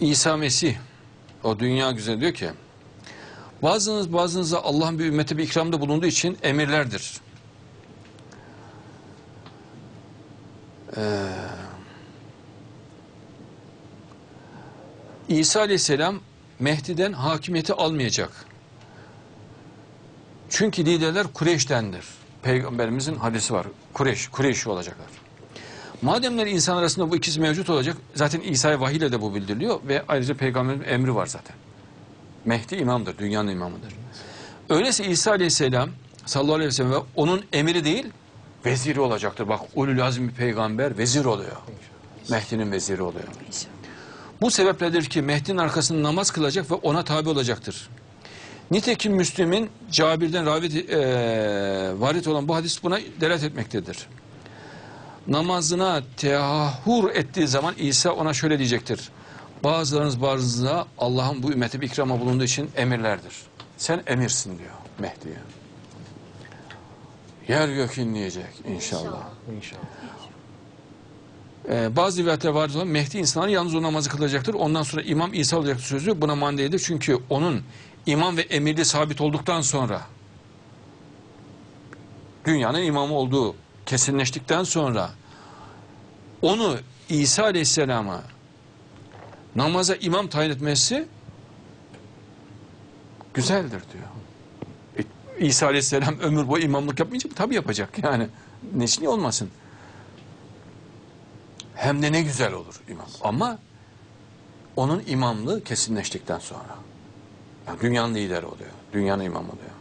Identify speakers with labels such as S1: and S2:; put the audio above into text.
S1: İsa Mesih o dünya güzel diyor ki bazınız bazınıza Allah'ın bir ümmete bir ikramda bulunduğu için emirlerdir. Ee, İsa Aleyhisselam Mehdi'den hakimiyeti almayacak. Çünkü liderler Kureyş'tendir. Peygamberimizin hadisi var. Kureyş, Kureyş'i olacaklar. Mademler insan arasında bu ikisi mevcut olacak, zaten İsa'ya vahiy ile de bu bildiriliyor ve ayrıca peygamberin emri var zaten. Mehdi imamdır, dünyanın imamıdır. Öyleyse İsa Aleyhisselam sallallahu aleyhi ve sellem ve onun emiri değil, veziri olacaktır. Bak ulul azim bir peygamber vezir oluyor. Mehdi'nin veziri oluyor. Bu sebepledir ki Mehdi'nin arkasında namaz kılacak ve ona tabi olacaktır. Nitekim Müslim'in Cabir'den ravit, e, varit olan bu hadis buna delalet etmektedir. Namazına tehahhur ettiği zaman İsa ona şöyle diyecektir. Bazılarınız bazınıza Allah'ın bu ümmete bir ikrama bulunduğu için emirlerdir. Sen emirsin diyor Mehdi'ye. Yer gök inleyecek inşallah.
S2: İnşallah.
S1: Ee, bazı rivayetler var olan Mehdi insanları yalnız o namazı kılacaktır. Ondan sonra İmam İsa olacaktır sözü buna mandaydı. Çünkü onun imam ve emirli sabit olduktan sonra dünyanın imamı olduğu kesinleştikten sonra onu İsa Aleyhisselam'a namaza imam tayin etmesi güzeldir diyor. E, İsa Aleyhisselam ömür boyu imamlık yapmayınca tabii yapacak yani. Niçin olmasın? Hem de ne güzel olur imam. Ama onun imamlığı kesinleştikten sonra. Yani dünyanın lideri oluyor. Dünyanın imamı oluyor.